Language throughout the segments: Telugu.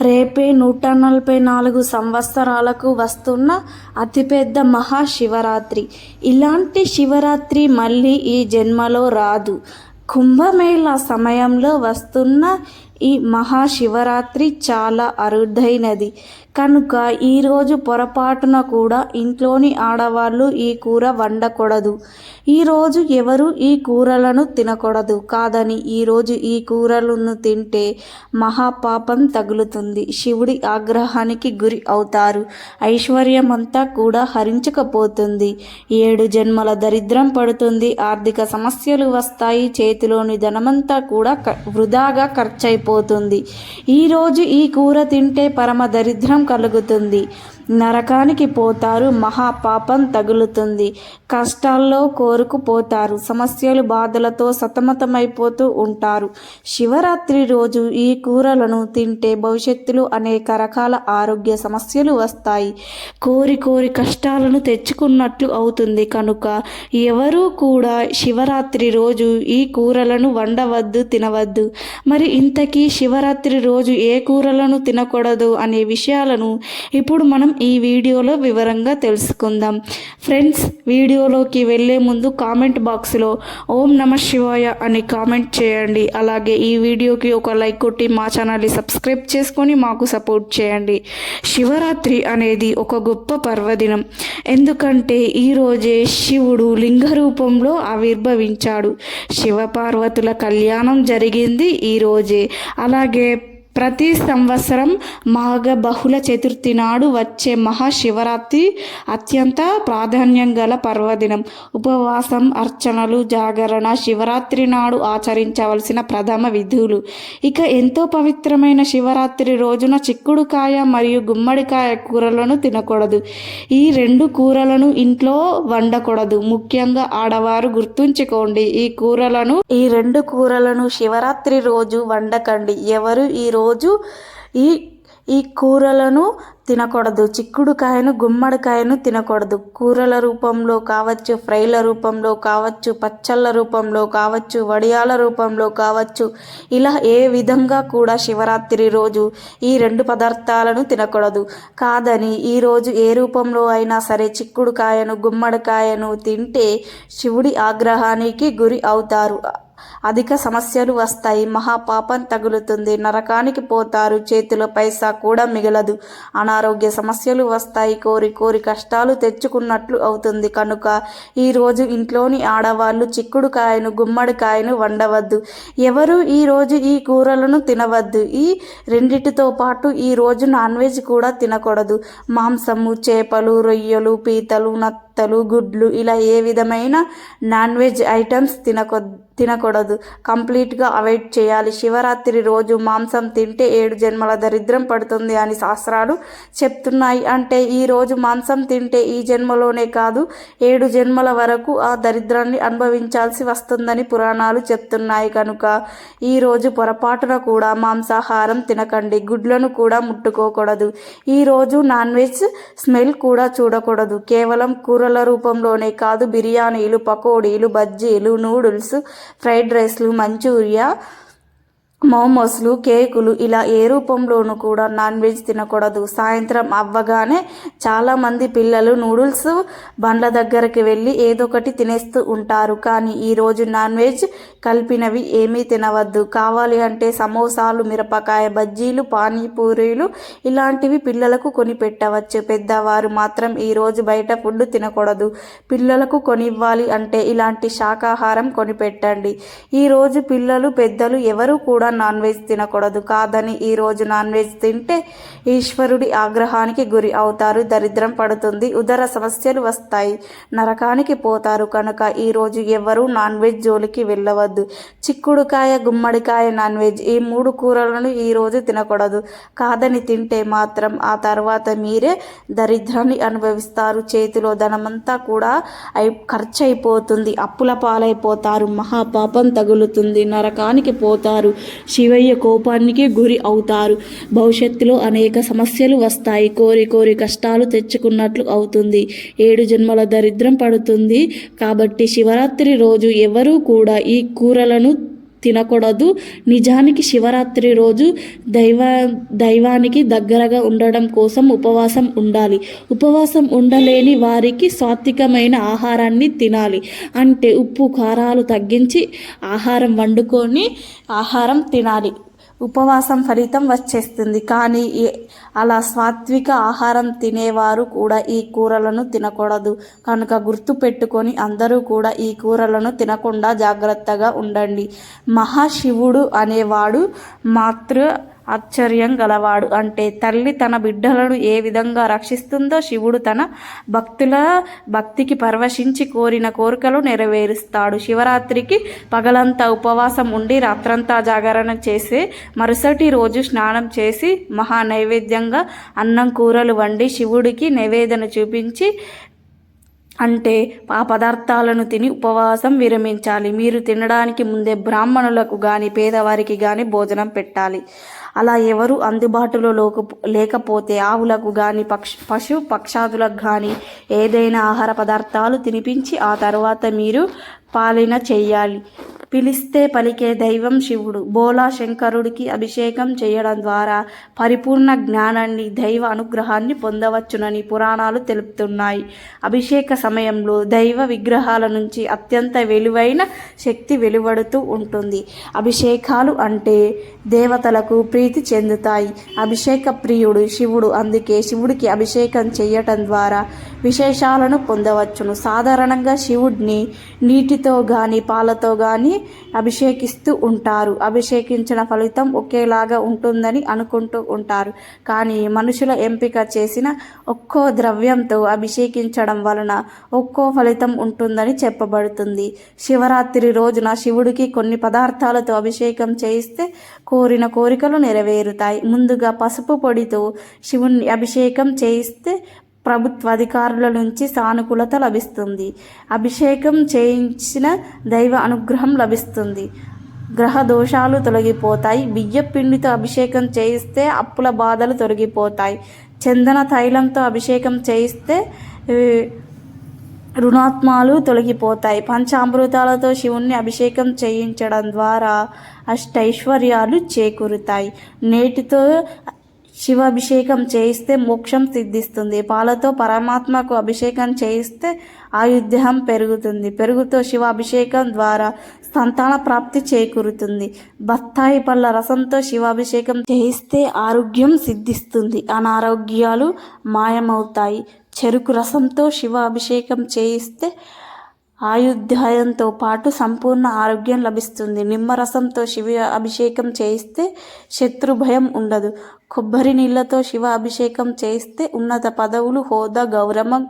రేపే నూట నలభై నాలుగు సంవత్సరాలకు వస్తున్న అతిపెద్ద మహాశివరాత్రి. ఇలాంటి శివరాత్రి మళ్ళీ ఈ జన్మలో రాదు. కుంభమేళ సమయంలో వస్తున్న ఈ మహాశివరాత్రి చాలా అరుదైనది. కనుక ఈరోజు పొరపాటున కూడా ఇంట్లోని ఆడవాళ్ళు ఈ కూర వండకూడదు. ఈరోజు ఎవరు ఈ కూరలను తినకూడదు. కాదని ఈరోజు ఈ కూరలను తింటే మహాపాపం తగులుతుంది. శివుడి ఆగ్రహానికి గురి అవుతారు. ఐశ్వర్యమంతా కూడా హరించకపోతుంది. ఏడు జన్మల దరిద్రం పడుతుంది. ఆర్థిక సమస్యలు వస్తాయి. చేతిలోని ధనమంతా కూడా వృధాగా ఖర్చయిపోతుంది ఈరోజు ఈ కూర తింటే పరమ దరిద్రం కలుగుతుంది. నరకానికి పోతారు మహాపాపం తగులుతుంది. కష్టాల్లో కోరుకుపోతారు సమస్యలు బాధలతో సతమతమైపోతూ ఉంటారు. శివరాత్రి రోజు ఈ కూరలను తింటే భవిష్యత్తులో అనేక రకాల ఆరోగ్య సమస్యలు వస్తాయి. కోరి కోరి కష్టాలను తెచ్చుకున్నట్లు అవుతుంది. కనుక ఎవరూ కూడా శివరాత్రి రోజు ఈ కూరలను వండవద్దు తినవద్దు. మరి ఇంతకీ శివరాత్రి రోజు ఏ కూరలను తినకూడదు అనే విషయాలను ఇప్పుడు మనం ఈ వీడియోలో వివరంగా తెలుసుకుందాం. ఫ్రెండ్స్ వీడియోలోకి వెళ్ళే ముందు కామెంట్ బాక్స్లో ఓం నమ శివాయ అని కామెంట్ చేయండి. అలాగే ఈ వీడియోకి ఒక లైక్ కొట్టి మా ఛానల్ని సబ్స్క్రైబ్ చేసుకొని మాకు సపోర్ట్ చేయండి. శివరాత్రి అనేది ఒక గొప్ప పర్వదినం. ఎందుకంటే ఈరోజే శివుడు లింగ రూపంలో ఆవిర్భవించాడు. శివపార్వతుల కళ్యాణం జరిగింది ఈరోజే అలాగే ప్రతి సంవత్సరం మాఘ బహుళ చతుర్థి నాడు వచ్చే మహాశివరాత్రి అత్యంత ప్రాధాన్యం గల పర్వదినం. ఉపవాసం అర్చనలు జాగరణ శివరాత్రి నాడు ఆచరించవలసిన ప్రథమ విధులు. ఇక ఎంతో పవిత్రమైన శివరాత్రి రోజున చిక్కుడుకాయ మరియు గుమ్మడికాయ కూరలను తినకూడదు. ఈ రెండు కూరలను ఇంట్లో వండకూడదు. ముఖ్యంగా ఆడవారు గుర్తుంచుకోండి ఈ కూరలను ఈ రెండు కూరలను శివరాత్రి రోజు వండకండి. ఎవరు ఈ రోజు ఈ ఈ కూరలను తినకూడదు. చిక్కుడుకాయను గుమ్మడికాయను తినకూడదు. కూరల రూపంలో కావచ్చు ఫ్రైల రూపంలో కావచ్చు పచ్చళ్ళ రూపంలో కావచ్చు వడియాల రూపంలో కావచ్చు ఇలా ఏ విధంగా కూడా శివరాత్రి రోజు ఈ రెండు పదార్థాలను తినకూడదు. కాదని ఈరోజు ఏ రూపంలో అయినా సరే చిక్కుడుకాయను గుమ్మడికాయను తింటే శివుడి ఆగ్రహానికి గురి అవుతారు. అధిక సమస్యలు వస్తాయి. మహాపాపం తగులుతుంది. నరకానికి పోతారు. చేతిలో పైసా కూడా మిగలదు. అనారోగ్య సమస్యలు వస్తాయి. కోరి కోరి కష్టాలు తెచ్చుకున్నట్లు అవుతుంది. కనుక ఈరోజు ఇంట్లోని ఆడవాళ్ళు చిక్కుడుకాయను గుమ్మడికాయను వండవద్దు. ఎవరు ఈరోజు ఈ కూరలను తినవద్దు? ఈ రెండిటితో పాటు ఈ రోజు నాన్ వెజ్ కూడా తినకూడదు. మాంసము చేపలు రొయ్యలు పీతలు నత్తలు గుడ్లు ఇలా ఏ విధమైన నాన్ వెజ్ ఐటమ్స్ తినకొద్దు తినకూడదు. కంప్లీట్గా అవాయిడ్ చేయాలి. శివరాత్రి రోజు మాంసం తింటే ఏడు జన్మల దరిద్రం పడుతుంది అని శాస్త్రాలు చెప్తున్నాయి. అంటే ఈ రోజు మాంసం తింటే ఈ జన్మలోనే కాదు ఏడు జన్మల వరకు ఆ దరిద్రాన్ని అనుభవించాల్సి వస్తుందని పురాణాలు చెప్తున్నాయి కనుక. ఈ రోజు పొరపాటున కూడా మాంసాహారం తినకండి. గుడ్లను కూడా ముట్టుకోకూడదు. ఈ రోజు నాన్ వెజ్ స్మెల్ కూడా చూడకూడదు. కేవలం కూరల రూపంలోనే కాదు బిర్యానీలు పకోడీలు బజ్జీలు నూడిల్స్ ఫ్రైడ్ రైస్లు మంచూరియా మోమోస్లు కేకులు ఇలా ఏ రూపంలోనూ కూడా నాన్ వెజ్ తినకూడదు. సాయంత్రం అవ్వగానే చాలామంది పిల్లలు నూడిల్స్ బండ్ల దగ్గరికి వెళ్ళి ఏదో ఒకటి తినేస్తూ ఉంటారు. కానీ ఈరోజు నాన్ వెజ్ కలిపినవి ఏమీ తినవద్దు. కావాలి అంటే సమోసాలు మిరపకాయ బజ్జీలు పానీపూరీలు ఇలాంటివి పిల్లలకు కొని పెట్టవచ్చు. పెద్దవారు మాత్రం ఈరోజు బయట ఫుడ్ తినకూడదు. పిల్లలకు కొనివ్వాలి అంటే ఇలాంటి శాకాహారం కొనిపెట్టండి ఈరోజు పిల్లలు పెద్దలు ఎవరు కూడా నాన్ వెజ్ తినకూడదు కాదని ఈరోజు నాన్ వెజ్ తింటే ఈశ్వరుడి ఆగ్రహానికి గురి అవుతారు దరిద్రం పడుతుంది ఉదర సమస్యలు వస్తాయి నరకానికి పోతారు. కనుక ఈరోజు ఎవరూ నాన్ వెజ్ జోలికి వెళ్ళవద్దు. చిక్కుడుకాయ గుమ్మడికాయ నాన్ వెజ్ ఈ మూడు కూరలను ఈరోజు తినకూడదు. కాదని తింటే మాత్రం ఆ తర్వాత మీరే దరిద్రాన్ని అనుభవిస్తారు. చేతిలో ధనమంతా కూడా అయి ఖర్చు అయిపోతుంది అప్పుల పాలైపోతారు. మహాపాపం తగులుతుంది. నరకానికి పోతారు. శివయ్య కోపానికి గురి అవుతారు. భవిష్యత్తులో అనేక సమస్యలు వస్తాయి. కోరి కోరి కష్టాలు తెచ్చుకున్నట్లు అవుతుంది. ఏడు జన్మల దరిద్రం పడుతుంది. కాబట్టి శివరాత్రి రోజు ఎవరూ కూడా ఈ కూరలను తినకూడదు. నిజానికి శివరాత్రి రోజు దైవ దైవానికి దగ్గరగా ఉండడం కోసం ఉపవాసం ఉండాలి. ఉపవాసం ఉండలేని వారికి సాత్వికమైన ఆహారాన్ని తినాలి. అంటే ఉప్పు కారాలు తగ్గించి ఆహారం వండుకొని ఆహారం తినాలి. ఉపవాసం ఫలితం వచ్చేస్తుంది. కానీ అలా సాత్విక ఆహారం తినేవారు కూడా ఈ కూరలను తినకూడదు. కనుక గుర్తు పెట్టుకొని అందరూ కూడా ఈ కూరలను తినకుండా జాగ్రత్తగా ఉండండి. మహాశివుడు అనేవాడు మాతృ ఆశ్చర్యం గలవాడు. అంటే తల్లి తన బిడ్డలను ఏ విధంగా రక్షిస్తుందో శివుడు తన భక్తుల భక్తికి పరవశించి కోరిన కోరికలు నెరవేరుస్తాడు. శివరాత్రికి పగలంతా ఉపవాసం ఉండి రాత్రంతా జాగరణ చేసి మరుసటి రోజు స్నానం చేసి మహా నైవేద్యంగా అన్నం కూరలు వండి శివుడికి నివేదన చూపించి అంటే ఆ పదార్థాలను తిని ఉపవాసం విరమించాలి. మీరు తినడానికి ముందే బ్రాహ్మణులకు కానీ పేదవారికి కానీ భోజనం పెట్టాలి. అలా ఎవరు అందుబాటులో లోక లేకపోతే ఆవులకు కానీ పక్ష పశు పక్షాదులకు కానీ ఏదైనా ఆహార పదార్థాలు తినిపించి ఆ తర్వాత మీరు పాలన చేయాలి. పిలిస్తే పలికే దైవం శివుడు. బోలా శంకరుడికి అభిషేకం చేయడం ద్వారా పరిపూర్ణ జ్ఞానాన్ని దైవ అనుగ్రహాన్ని పొందవచ్చునని పురాణాలు తెలుపుతున్నాయి. అభిషేక సమయంలో దైవ విగ్రహాల నుంచి అత్యంత విలువైన శక్తి వెలువడుతూ ఉంటుంది. అభిషేకాలు అంటే దేవతలకు ప్రీతి చెందుతాయి. అభిషేక ప్రియుడు శివుడు. అందుకే శివుడికి అభిషేకం చేయటం ద్వారా విశేషాలను పొందవచ్చును. సాధారణంగా శివుడిని నీటితో కానీ పాలతో కానీ అభిషేకిస్తూ ఉంటారు. అభిషేకించిన ఫలితం ఒకేలాగా ఉంటుందని అనుకుంటూ ఉంటారు. కానీ మనుషుల ఎంపిక చేసిన ఒక్కో ద్రవ్యంతో అభిషేకించడం వలన ఒక్కో ఫలితం ఉంటుందని చెప్పబడుతుంది. శివరాత్రి రోజున శివుడికి కొన్ని పదార్థాలతో అభిషేకం చేయిస్తే కోరిన కోరికలు నెరవేరుతాయి. ముందుగా పసుపు పొడితో శివుణ్ణి అభిషేకం చేయిస్తే ప్రభుత్వ అధికారుల నుంచి సానుకూలత లభిస్తుంది. అభిషేకం చేయించిన దైవ అనుగ్రహం లభిస్తుంది. గ్రహ దోషాలు తొలగిపోతాయి. బియ్య పిండితో అభిషేకం చేయిస్తే అప్పుల బాధలు తొలగిపోతాయి. చందన తైలంతో అభిషేకం చేయిస్తే రుణాత్మాలు తొలగిపోతాయి. పంచామృతాలతో శివుణ్ణి అభిషేకం చేయించడం ద్వారా అష్టైశ్వర్యాలు చేకూరుతాయి. నేటితో శివాభిషేకం చేయిస్తే మోక్షం సిద్ధిస్తుంది. పాలతో పరమాత్మకు అభిషేకం చేయిస్తే ఆయుధ్యం పెరుగుతుంది. పెరుగుతో శివాభిషేకం ద్వారా సంతాన ప్రాప్తి చేకూరుతుంది. బత్తాయి పళ్ళ రసంతో శివాభిషేకం చేయిస్తే ఆరోగ్యం సిద్ధిస్తుంది. అనారోగ్యాలు మాయమవుతాయి. చెరుకు రసంతో శివాభిషేకం చేయిస్తే ఆయుధ్యాయంతో పాటు సంపూర్ణ ఆరోగ్యం లభిస్తుంది. నిమ్మరసంతో శివ అభిషేకం చేయిస్తే శత్రు భయం ఉండదు. కొబ్బరి నీళ్ళతో శివ అభిషేకం చేయిస్తే ఉన్నత పదవులు హోదా గౌరవం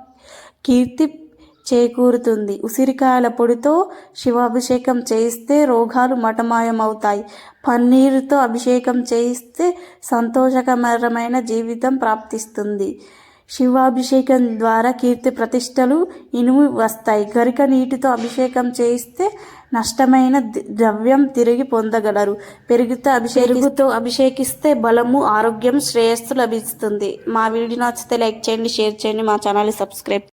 కీర్తి చేకూరుతుంది. ఉసిరికాయల పొడితో శివాభిషేకం చేయిస్తే రోగాలు మటమాయమవుతాయి పన్నీరుతో అభిషేకం చేయిస్తే సంతోషకరమైన జీవితం ప్రాప్తిస్తుంది. శివాభిషేకం ద్వారా కీర్తి ప్రతిష్టలు ఇనుము వస్తాయి. గరిక నీటితో అభిషేకం చేయిస్తే నష్టమైన ద్రవ్యం తిరిగి పొందగలరు. పెరుగుతో అభిషేకుతో అభిషేకిస్తే బలము ఆరోగ్యం శ్రేయస్సు లభిస్తుంది. మా వీడియో నచ్చితే లైక్ చేయండి షేర్ చేయండి మా ఛానల్ సబ్స్క్రైబ్